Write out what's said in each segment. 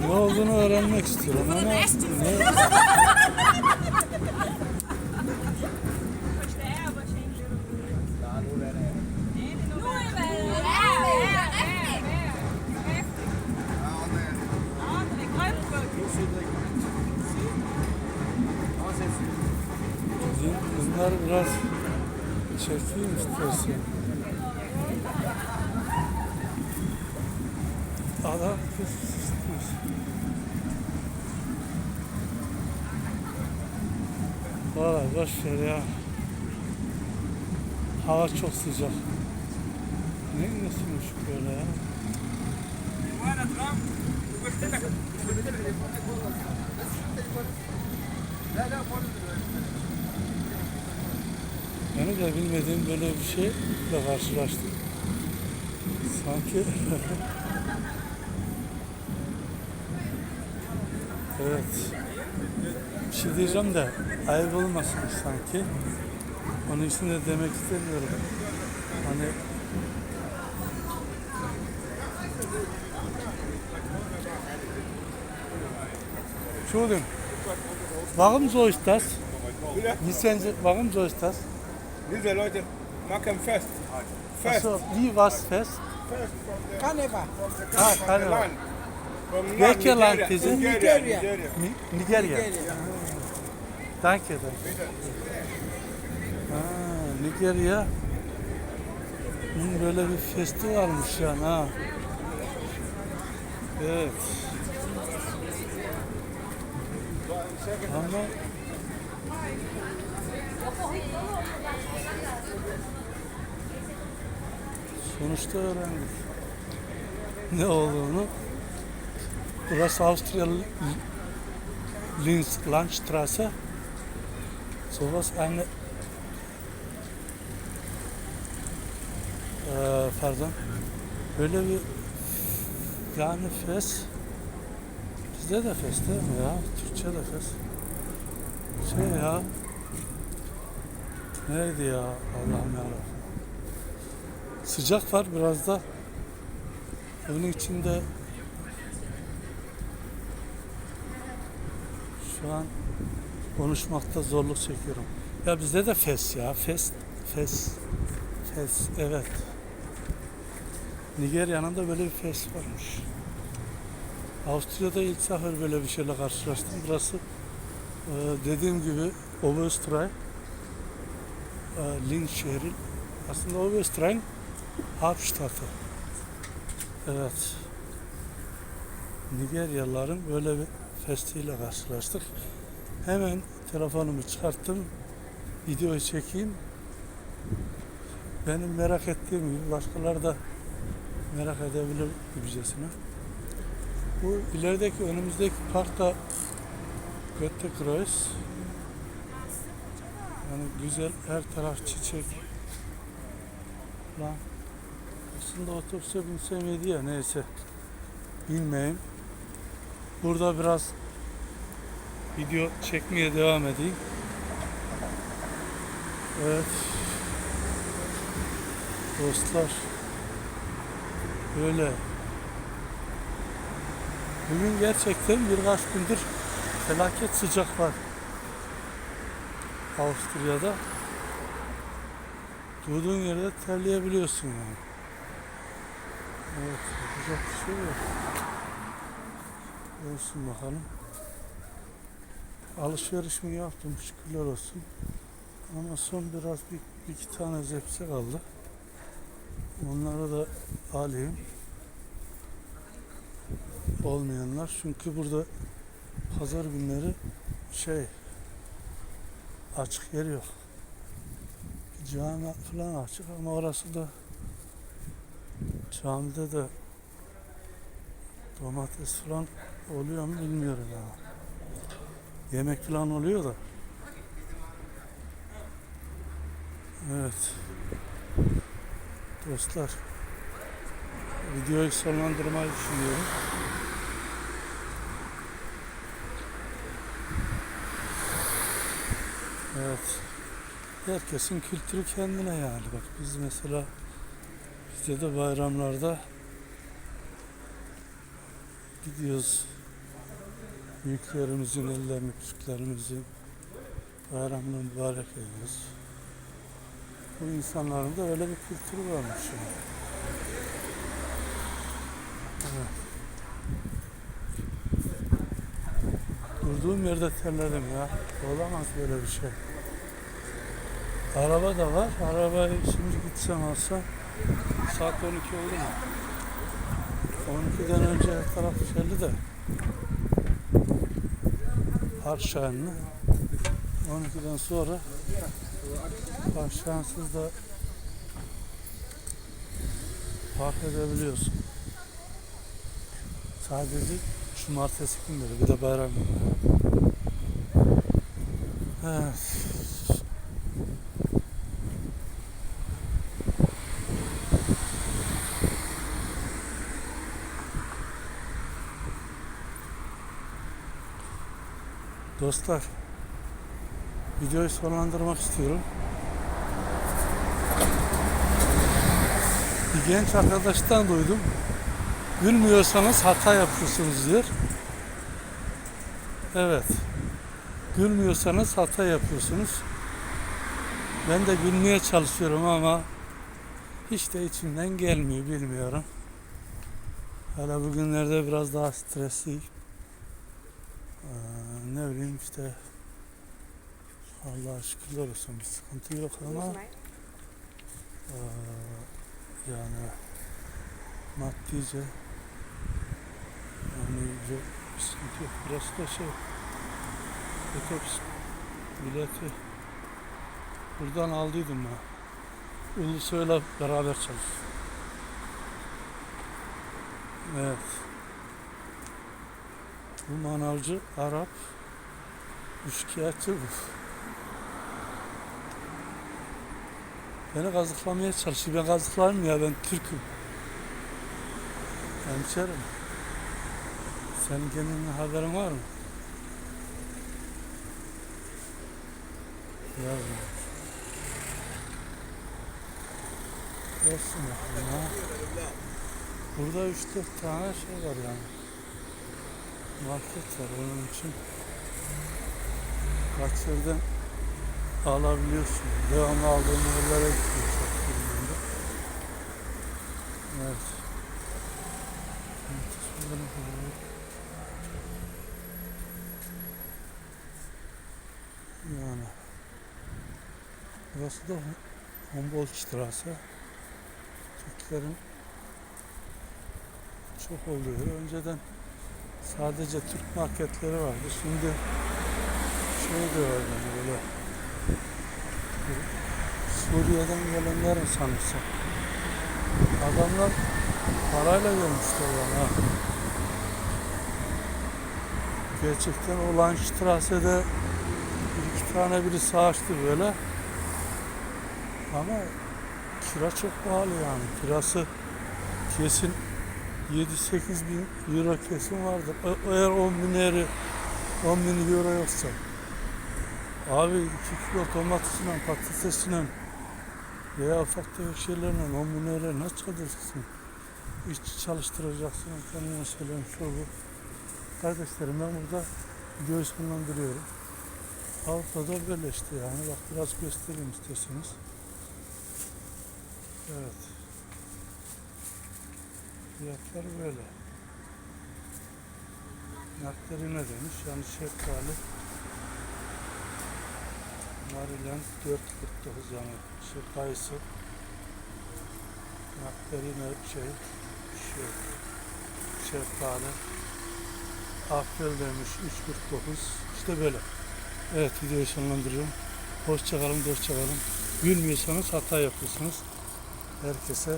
Ne olduğunu öğrenmek istiyorum ama ne? Bunlar biraz çekeyim istersen. Adam. Valla boş ver ya. Hava çok sıcak. Ne nesiymiş böyle ya? Benim de bilmediğim böyle bir şeyle karşılaştım. Sanki Evet. Bir şey diyeceğim de ayıp olmasın sanki. Onun için de demek istemiyorum. Hani Entschuldigung. Warum so ist das? Wissen Sie, warum so ist das? Diese Leute machen fest. Fest. Also, wie was fest? Fest Carnival. Ah, from keine land. Nigeria. İst es? Nigeria. Nigeria. Nigeria. Nigeria. Danke danke. Ha, Nigerya. Bunun böyle bir festi varmış yani ha. Evet. Ama sonuçta öğrendik ne olduğunu. Burası Avusturya Linz Landstraße. Sowas eine Ee, pardon. Böyle bir yani fes bizde de fes değil mi ya? Türkçe de fes. Şey ya neydi ya Allah'ım yarabbim. Sıcak var biraz da. Onun içinde şu an konuşmakta zorluk çekiyorum. Ya bizde de fes ya. Fes, fes, fes. Evet. Nigerya'nın da böyle bir fes varmış. Avusturya'da ilk sefer böyle bir şeyle karşılaştım. Burası e, dediğim gibi Oberösterreich, e, Linz şehri. Aslında Oberösterreich'in Hauptstadtı. Evet. Nigeryalıların böyle bir festiyle karşılaştık. Hemen telefonumu çıkarttım. Videoyu çekeyim. Benim merak ettiğim gibi başkaları da merak edebilir gibicesine. Bu ilerideki önümüzdeki park da Götte Kreuz. Yani güzel her taraf çiçek. Lan aslında otobüse binsem iyiydi ya neyse. Bilmeyeyim. Burada biraz video çekmeye devam edeyim. Evet. Dostlar. Böyle. Bugün gerçekten birkaç gündür felaket sıcak var. Avusturya'da. Durduğun yerde terleyebiliyorsun yani. Evet, yapacak bir şey yok. Olsun bakalım. Alışverişimi yaptım şükürler olsun. Ama son biraz bir, bir iki tane zepse kaldı. Onları da alayım. Olmayanlar çünkü burada pazar günleri şey açık yer yok. Cami falan açık ama orası da camide de domates falan oluyor mu bilmiyorum ya. Yemek falan oluyor da. Evet. Dostlar. Videoyu sonlandırmayı düşünüyorum. Evet. Herkesin kültürü kendine yani. Bak biz mesela bizde de bayramlarda gidiyoruz Büyüklerimizin ellerini, küçüklerimizin bayramını mübarek ediyoruz. Bu insanların da öyle bir kültürü varmış yani. Evet. Durduğum yerde terledim ya. Olamaz böyle bir şey. Araba da var. Arabayı şimdi gitsem alsam saat 12 oldu mu? 12'den önce her taraf şeyli de Harşayanlı 12'den sonra Harşayansız da park edebiliyorsun. Sadece cumartesi günleri bir de bayram günleri. Evet. Dostlar, videoyu sonlandırmak istiyorum. Bir genç arkadaştan duydum. Gülmüyorsanız hata yapıyorsunuz diyor. Evet. Gülmüyorsanız hata yapıyorsunuz. Ben de gülmeye çalışıyorum ama hiç de içimden gelmiyor bilmiyorum. Hala bugünlerde biraz daha stresliyim. Ee, ne bileyim işte Allah'a şükürler olsun bir sıkıntı yok ama ee, yani maddice yani yok, bir sıkıntı yok. Burası da şey otobüs bileti buradan aldıydım ben. Ulusoy'la beraber çalıştık. Evet. Bu manavcı Arap üçkağıtçı bu. Beni kazıklamaya çalışıyor. Ben kazıklarım ya ben Türk'üm. Hemşerim. Senin kendine haberin var mı? Yazma. Bakalım ha. Burada 3-4 tane şey var yani. Market var onun için. Kaç yerden alabiliyorsun. Devamlı aldığın yerlere gidiyor çok durumunda. Evet. Yani. Burası da Humboldt-Straße. Türklerin çok oluyor. Önceden sadece Türk marketleri vardı. Şimdi şey de böyle Suriye'den gelenler mi? Adamlar parayla gelmişler bana. Gerçekten o Landstrasse'de bir iki tane birisi açtı böyle. Ama kira çok pahalı yani. Kirası kesin 7-8 bin euro kesin vardır. E- Eğer 10 bin euro, 10 bin euro yoksa. Abi 2 kilo domatesine, patatesine veya ufak tefek şeylerle 10 bin euro nasıl çıkartırsın? İşçi çalıştıracaksın, kendine söyleyeyim şu bu. Kardeşlerim ben burada videoyu sonlandırıyorum. Avrupa'da böyle işte yani. Bak biraz göstereyim istiyorsanız. Evet. Fiyatlar böyle. Nakleri ne demiş? Yani şeftali Maryland 4.49 yani şey kayısı Nakleri ne şey şey şeftali Apfel demiş 3.49 işte böyle. Evet videoyu sonlandırıyorum. Hoşçakalın, hoşçakalın. Gülmüyorsanız hata yapıyorsunuz. Herkese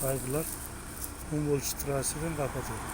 saygılar. Humboldt Strasse'den kapatıyorum.